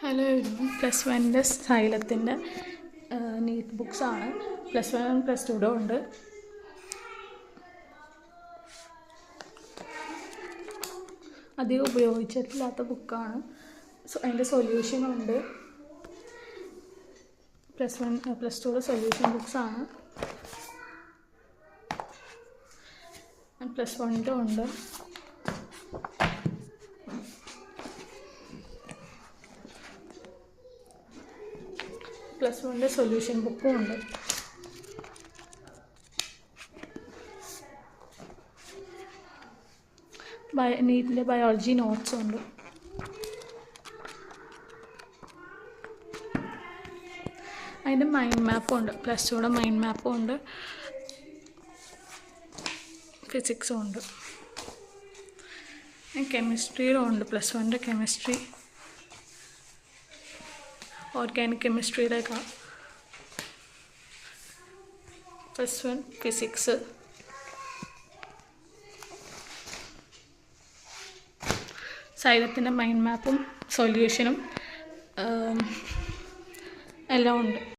Hello plus വണ്ണിന്റെ സൈലത്തിന്റെ NEET ബുക്സാണ് പ്ലസ് വൺ പ്ലസ് ടുടെ ഉണ്ട്. അധികം ഉപയോഗിച്ചിട്ടില്ലാത്ത ബുക്കാണ് അതിന്റെ സൊല്യൂഷനുണ്ട് പ്ലസ് വൺ പ്ലസ് ടുയുടെ സൊല്യൂഷൻ ബുക്സാണ് പ്ലസ് വണ്ണിന്റെ ഉണ്ട്. പ്ലസ് വണ്ണിന്റെ സൊല്യൂഷൻ ബുക്കും ഉണ്ട്. ബയ നീറ്റിന്റെ ബയോളജി നോട്ട്സും ഉണ്ട്. അതിന്റെ മൈൻഡ് മാപ്പും ഉണ്ട്. പ്ലസ് ടുയുടെ മൈൻഡ് മാപ്പും ഉണ്ട്. ഫിസിക്സും ഉണ്ട്. കെമിസ്ട്രിയിലും ഉണ്ട്. പ്ലസ് വണ്ണിന്റെ കെമിസ്ട്രി. ഓർഗാനിക് കെമിസ്ട്രിയിലേക്കാണ് പ്ലസ് വൺ ഫിസിക്സ് സൈലത്തിന്റെ മൈൻഡ് മാപ്പും സൊല്യൂഷനും എല്ലാം ഉണ്ട്.